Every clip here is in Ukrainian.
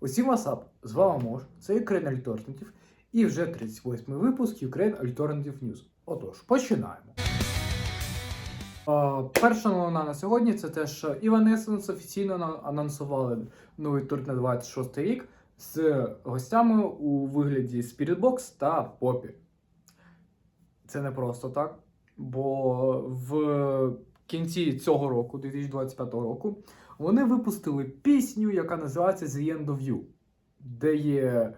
Усім васап! З вами Мош, це Ukraine Alternative і вже 38 й випуск Ukraine Alternative News. Отож, починаємо. Перша новина на сьогодні це те, що Evanescence офіційно анонсували новий тур на 26 рік з гостями у вигляді Spirit Box та Попі. Це не просто так, бо в кінці цього року, 2025 року, вони випустили пісню, яка називається The End of You, де є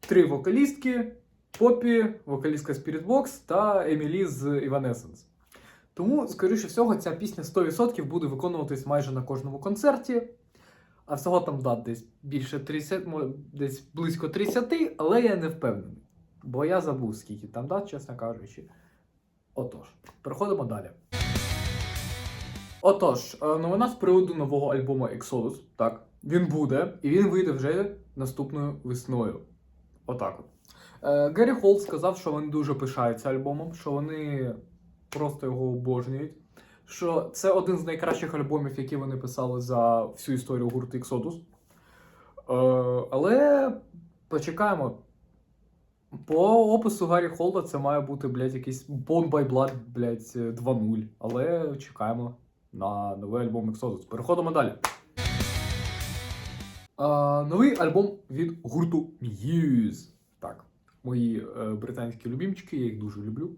три вокалістки: Попі, вокалістка Spirit Box та Емілі з Evanescence. Тому, скоріше всього, ця пісня 100% буде виконуватись майже на кожному концерті. А всього там дат десь більше 30, десь близько 30, але я не впевнений. Бо я забув, скільки там дат, чесно кажучи. Отож, переходимо далі. Отож, е, новина з приводу нового альбому Exodus. Так, він буде, і він вийде вже наступною весною. Отак от. Е, Геррі Холт сказав, що вони дуже пишаються альбомом, що вони просто його обожнюють. Що це один з найкращих альбомів, які вони писали за всю історію гурту Exodus. Е, але почекаємо. По опису Гаррі Холда це має бути, блядь, якийсь Born by Blood, блядь, 2.0. Але чекаємо на новий альбом Exodus. Переходимо далі. А, новий альбом від гурту Muse. Так, мої е, британські любімчики, я їх дуже люблю.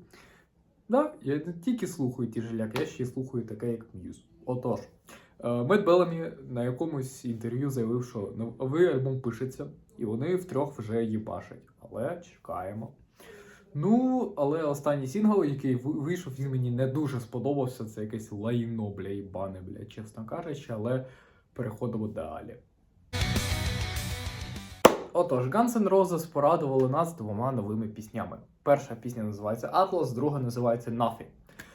Да, я не тільки слухаю ті жиляки, я ще й слухаю таке, як Muse. Отож, е, Мед Белламі на якомусь інтерв'ю заявив, що новий альбом пишеться, і вони втрьох вже їбашать. Але чекаємо. Ну, але останній сингл, який вийшов, він мені не дуже сподобався. Це якесь лайно, бля, їбане, бля, чесно кажучи, але переходимо далі. Отож, Guns N' Roses порадували нас двома новими піснями. Перша пісня називається Atlas, друга називається Nothing.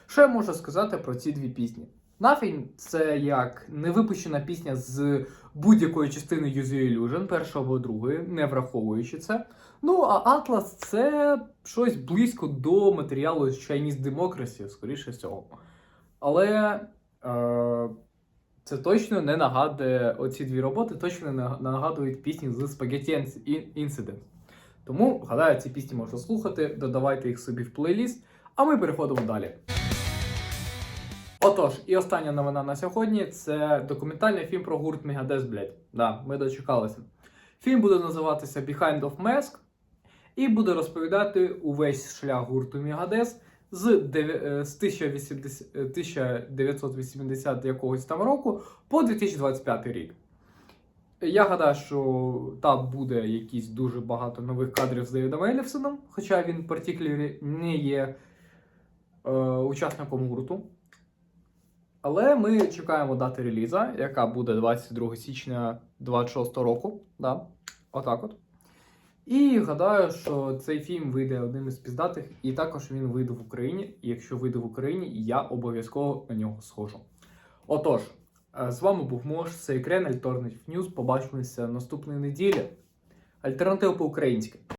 Що я можу сказати про ці дві пісні? Nothing – це як невипущена пісня з будь-якої частини Use Your Illusion, першої або другої, не враховуючи це. Ну, а Atlas це щось близько до матеріалу з Chinese Democracy, скоріше всього. Але е, це точно не нагадує оці дві роботи, точно не нагадують пісні з Spaghetti Incident. Тому, гадаю, ці пісні можна слухати, додавайте їх собі в плейліст, а ми переходимо далі. Отож, і остання новина на сьогодні це документальний фільм про гурт Megadeth, блядь. Да, ми дочекалися. Фільм буде називатися Behind of Mask і буде розповідати увесь шлях гурту Megadeth з, дев'я- е, з 1080 е, 1980 якогось там року по 2025 рік. Я гадаю, що там буде якісь дуже багато нових кадрів з Девідом Еліфсоном, хоча він в партіклері не є е, учасником гурту. Але ми чекаємо дати реліза, яка буде 22 січня 26 року. Да, отак от. І гадаю, що цей фільм вийде одним із піздатих, і також він вийде в Україні. І якщо вийде в Україні, я обов'язково на нього схожу. Отож, е, з вами був Мош, це Ukraine Alternative News. Побачимося наступної неділі. Альтернатива по-українськи.